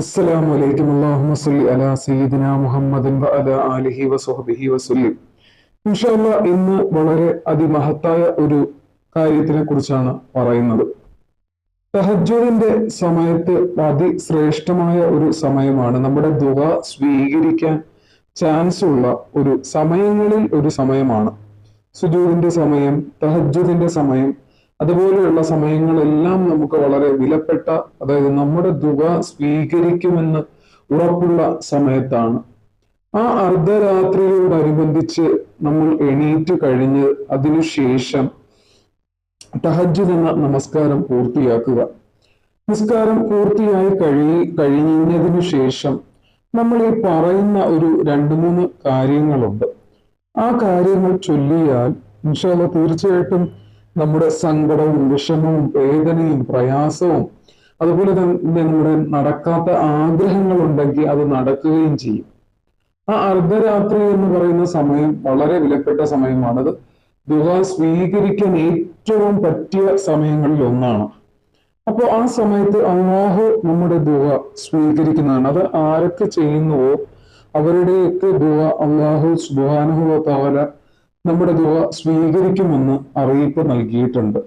അസ്സലാമു അലൈക്കും. അല്ലാഹുമ്മ സല്ലി അലാ സയ്യിദിന മുഹമ്മദിൻ വഅലാ ആലിഹി വസഹ്ബിഹി വസല്ലം ഇൻഷാല്ല ഇന്ന് വളരെ അതിമഹത്തായ ഒരു കാര്യത്തിനെ കുറിച്ചാണ് പറയുന്നത്. തഹജ്ജുദിന്റെ സമയത്ത് അതിശ്രേഷ്ഠമായ ഒരു സമയമാണ്. നമ്മുടെ ദുവ സ്വീകരിക്കാൻ ചാൻസ് ഉള്ള ഒരു സമയങ്ങളിൽ ഒരു സമയമാണ്. സുജൂദിന്റെ സമയം തഹജ്ജുദിന്റെ സമയം അതുപോലെയുള്ള സമയങ്ങളെല്ലാം നമുക്ക് വളരെ വിലപ്പെട്ട അതായത് നമ്മുടെ ദുഃഖ സ്വീകരിക്കുമെന്ന് ഉറപ്പുള്ള സമയത്താണ്. ആ അർദ്ധരാത്രിയോടനുബന്ധിച്ച് നമ്മൾ എണീറ്റ് കഴിഞ്ഞ് അതിനുശേഷം തഹജ്ജുദ് എന്ന നമസ്കാരം പൂർത്തിയാക്കുക. നമസ്കാരം പൂർത്തിയായി കഴി കഴിഞ്ഞതിനു ശേഷം നമ്മൾ ഈ പറയുന്ന ഒരു രണ്ട് മൂന്ന് കാര്യങ്ങളുണ്ട്. ആ കാര്യങ്ങൾ ചൊല്ലിയാൽ ഇൻഷാല്ല തീർച്ചയായിട്ടും നമ്മുടെ സങ്കടവും വിഷമവും വേദനയും പ്രയാസവും അതുപോലെ തന്നെ നമ്മുടെ നടക്കാത്ത ആഗ്രഹങ്ങൾ ഉണ്ടെങ്കിൽ അത് നടക്കുകയും ചെയ്യും. ആ അർദ്ധരാത്രി എന്ന് പറയുന്ന സമയം വളരെ വിലപ്പെട്ട സമയമാണത്. ദുഹ സ്വീകരിക്കാൻ ഏറ്റവും പറ്റിയ സമയങ്ങളിൽ ഒന്നാണ്. അപ്പോൾ ആ സമയത്ത് അള്ളാഹു നമ്മുടെ ദുഹ സ്വീകരിക്കുന്നതാണ്. അത് ആരൊക്കെ ചെയ്യുന്നുവോ അവരുടെയൊക്കെ ദുഹ അള്ളാഹു സുബാനുഹോ താല നമ്മുടെ ദുവ സ്വീകരിക്കുമെന്ന് അറിയിപ്പ് നൽകിയിട്ടുണ്ട്.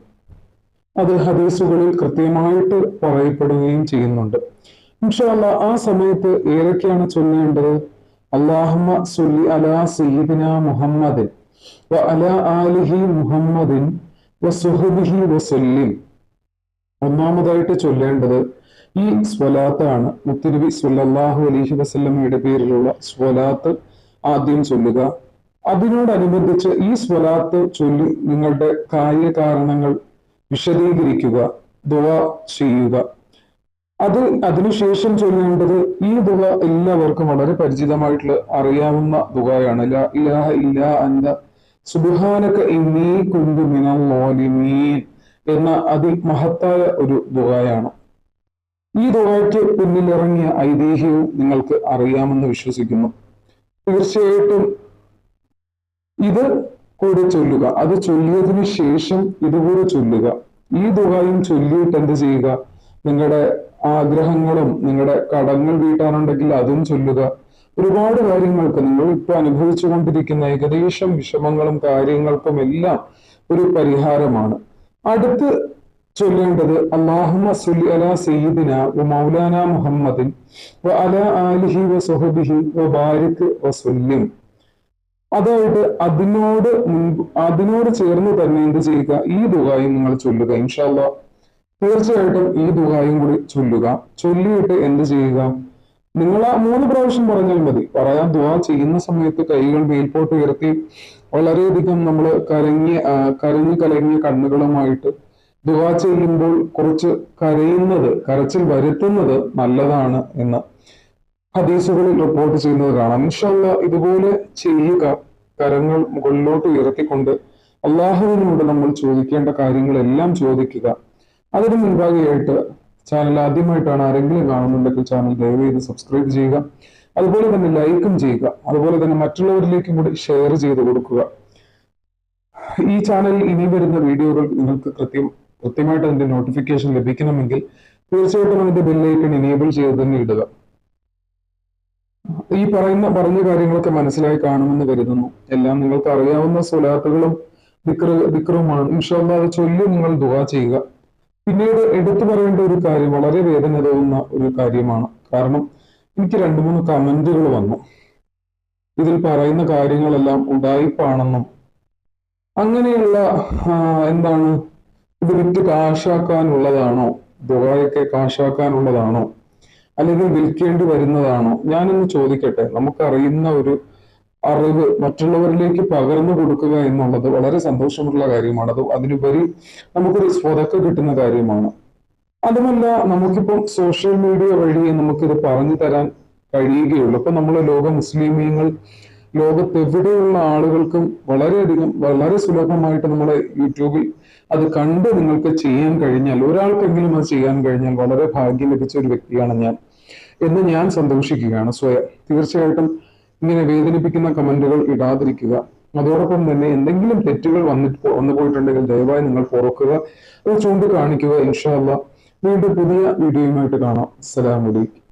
അത് ഹദീസുകളിൽ കൃത്യമായിട്ട് പറയപ്പെടുകയും ചെയ്യുന്നുണ്ട്. ഇൻഷാല്ല ആ സമയത്ത് ഏതൊക്കെയാണ് ചൊല്ലേണ്ടത്? അള്ളാഹുമ്മ സുല്ലി അലാ സയ്യിദിന മുഹമ്മദിൻ വ ആലിഹി മുഹമ്മദിൻ വ ഒന്നാമതായിട്ട് ചൊല്ലേണ്ടത് ഈ സ്വലാത്താണ്. മുത്തുനബി സുല്ലാഹു അലൈഹി വസല്ലമ്മയുടെ പേരിലുള്ള സ്വലാത്ത് ആദ്യം ചൊല്ലുക. അതിനോടനുബന്ധിച്ച് ഈ സ്വലാത്ത് ചൊല്ലി നിങ്ങളുടെ കാര്യകാരണങ്ങൾ വിശദീകരിക്കുക ദുവ ചെയ്യുക. അത് അതിനുശേഷം ചൊല്ലേണ്ടത് ഈ ദുവ എല്ലാവർക്കും വളരെ പരിചിതമായിട്ടുള്ള അറിയാവുന്ന ദുവയാണ്. ഇലാഹ ഇല്ല അന്ത സുബ്ഹാനക ഇന്നീ കുന്തു മിനൽ ളാലിമീൻ എന്ന അതിമഹത്തായ ഒരു ദുവയാണ്. ഈ ദുവയ്ക്ക് പിന്നിലിറങ്ങിയ ഐതിഹ്യവും നിങ്ങൾക്ക് അറിയാമെന്ന് വിശ്വസിക്കുന്നു. തീർച്ചയായിട്ടും ഇത് കൂടെ ചൊല്ലുക. അത് ചൊല്ലിയതിനു ശേഷം ഇതുകൂടെ ചൊല്ലുക. ഈ ദുഹായും ചൊല്ലിയിട്ട് എന്ത് ചെയ്യുക? നിങ്ങളുടെ ആഗ്രഹങ്ങളും നിങ്ങളുടെ കടങ്ങൾ വീട്ടാനുണ്ടെങ്കിൽ അതും ചൊല്ലുക. ഒരുപാട് കാര്യങ്ങൾക്ക് നിങ്ങൾ ഇപ്പൊ അനുഭവിച്ചു കൊണ്ടിരിക്കുന്ന ഏകദേശം വിഷമങ്ങളും കാര്യങ്ങൾക്കും എല്ലാം ഒരു പരിഹാരമാണ്. അടുത്ത് ചൊല്ലേണ്ടത് അള്ളാഹുമ അലാ വ മുഹമ്മദിൻ വ അലാ ആലിഹി വ സുഹബിഹി വ ബാരിക് വ സുല്ലിം അതായത് അതിനോട് അതിനോട് ചേർന്ന് തന്നെ എന്ത് ചെയ്യുക? ഈ ദുഹായും നിങ്ങൾ ചൊല്ലുക. ഇൻഷാല്ല തീർച്ചയായിട്ടും ഈ ദുഹായും കൂടി ചൊല്ലുക. ചൊല്ലിയിട്ട് എന്ത് ചെയ്യുക? നിങ്ങൾ ആ മൂന്ന് പ്രാവശ്യം പറഞ്ഞാൽ മതി. പറയാൻ ദുവാ ചെയ്യുന്ന സമയത്ത് കൈകൾ മേൽപോട്ട് ഉയർത്തി വളരെയധികം നമ്മൾ ആ, കരഞ്ഞു കലങ്ങിയ കണ്ണുകളുമായിട്ട് ദുവാ ചെയ്യുമ്പോൾ കുറച്ച് കരയുന്നത് കരച്ചിൽ വരുത്തുന്നത് നല്ലതാണ് എന്ന് ഹദീസുകളിൽ റിപ്പോർട്ട് ചെയ്യുന്നത് കാണാം. ഇൻഷല്ല ഇതുപോലെ ചെയ്യുക കരങ്ങൾ മുകളിലോട്ട് ഉയർത്തിക്കൊണ്ട് അള്ളാഹുവിനോട് നമ്മൾ ചോദിക്കേണ്ട കാര്യങ്ങളെല്ലാം ചോദിക്കുക. അതിന് മുൻപാകെയായിട്ട് ചാനൽ ആദ്യമായിട്ടാണ് ആരെങ്കിലും കാണുന്നുണ്ടെങ്കിൽ ചാനൽ ദയവായി സബ്സ്ക്രൈബ് ചെയ്യുക. അതുപോലെ തന്നെ ലൈക്കും ചെയ്യുക. അതുപോലെ തന്നെ മറ്റുള്ളവരിലേക്കും കൂടി ഷെയർ ചെയ്ത് കൊടുക്കുക. ഈ ചാനലിൽ ഇനി വരുന്ന വീഡിയോകൾ നിങ്ങൾക്ക് കൃത്യം കൃത്യമായിട്ട് അതിന്റെ നോട്ടിഫിക്കേഷൻ ലഭിക്കണമെങ്കിൽ തീർച്ചയായിട്ടും അതിന്റെ ബെല്ലൈക്കൺ ഇനേബിൾ ചെയ്ത് തന്നെ ഇടുക. ഈ പറയുന്ന പറഞ്ഞ കാര്യങ്ങളൊക്കെ മനസ്സിലായി കാണുമെന്ന് കരുതുന്നു. എല്ലാം നിങ്ങൾക്ക് അറിയാവുന്ന സ്വലാത്തുകളും ദിക്ര ദിക്രവുമാണ് ഇൻഷാല്ല അത് ചൊല്ലി നിങ്ങൾ ദുആ ചെയ്യുക. പിന്നീട് എടുത്തു പറയേണ്ട ഒരു കാര്യം വളരെ വേദന തോന്നുന്ന ഒരു കാര്യമാണ്. കാരണം എനിക്ക് രണ്ടു മൂന്ന് കമന്റുകൾ വന്നു. ഇതിൽ പറയുന്ന കാര്യങ്ങളെല്ലാം ഉടായിപ്പാണെന്നും അങ്ങനെയുള്ള എന്താണ് ഇത് വിറ്റ് കാശാക്കാനുള്ളതാണോ ദുബായൊക്കെ കാശാക്കാനുള്ളതാണോ അല്ലെങ്കിൽ വിൽക്കേണ്ടി വരുന്നതാണോ? ഞാനൊന്ന് ചോദിക്കട്ടെ. നമുക്കറിയുന്ന ഒരു അറിവ് മറ്റുള്ളവരിലേക്ക് പകർന്നു കൊടുക്കുക എന്നുള്ളത് വളരെ സന്തോഷമുള്ള കാര്യമാണ്. അത് അതിനുപരി നമുക്കൊരു സ്വതക്ക കിട്ടുന്ന കാര്യമാണ്. അതുമല്ല നമുക്കിപ്പം സോഷ്യൽ മീഡിയ വഴി നമുക്കിത് പറഞ്ഞു തരാൻ കഴിയുകയുള്ളൂ. ഇപ്പൊ നമ്മളെ ലോക മുസ്ലിമീങ്ങൾ ലോകത്തെവിടെയുള്ള ആളുകൾക്കും വളരെയധികം വളരെ സുലഭമായിട്ട് നമ്മളെ യൂട്യൂബിൽ അത് കണ്ട് നിങ്ങൾക്ക് ചെയ്യാൻ കഴിഞ്ഞാൽ ഒരാൾക്കെങ്കിലും അത് ചെയ്യാൻ കഴിഞ്ഞാൽ വളരെ ഭാഗ്യം ലഭിച്ച ഒരു വ്യക്തിയാണ് ഞാൻ. എന്ന് ഞാൻ സന്തോഷിക്കുകയാണ്. സ്വയം തീർച്ചയായിട്ടും ഇങ്ങനെ വേദനിപ്പിക്കുന്ന കമന്റുകൾ ഇടാതിരിക്കുക. അതോടൊപ്പം തന്നെ എന്തെങ്കിലും തെറ്റുകൾ വന്നിട്ട് വന്നു പോയിട്ടുണ്ടെങ്കിൽ ദയവായി നിങ്ങൾ പുറക്കുക. അത് ചൂണ്ടിക്കാണിക്കുക. ഇൻഷാല്ല വീണ്ടും പുതിയ വീഡിയോയുമായിട്ട് കാണാം. അസ്സലാമലൈക്കും